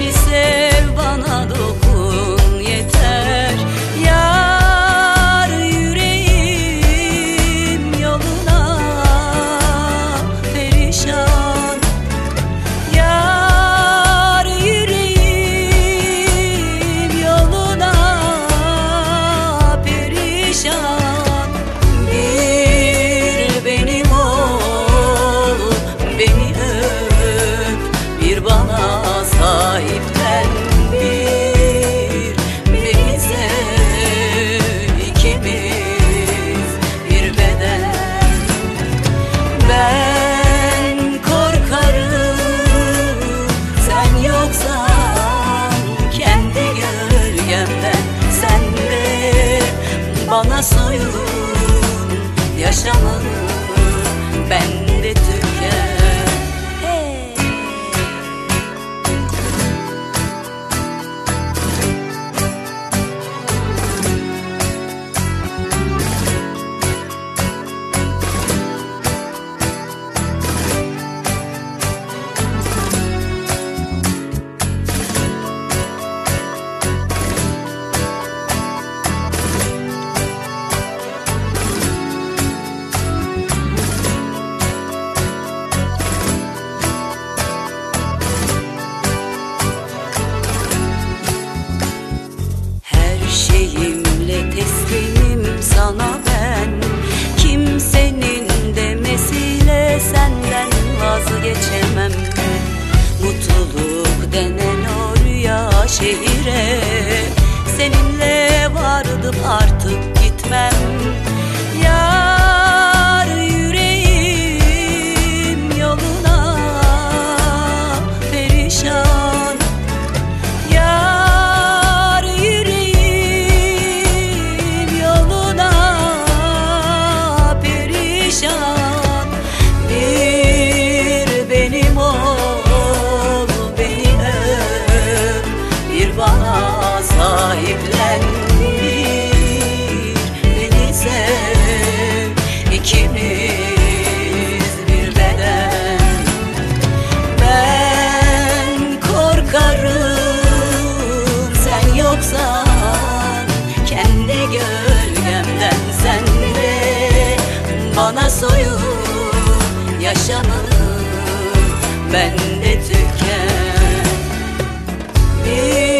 amanecer. bana soyulur yaşamın sahiplendir beni sev ikimiz bir beden. Ben korkarım sen yoksan kendi gölgemden. Sen bana soyun yaşamım ben de tüken. Bir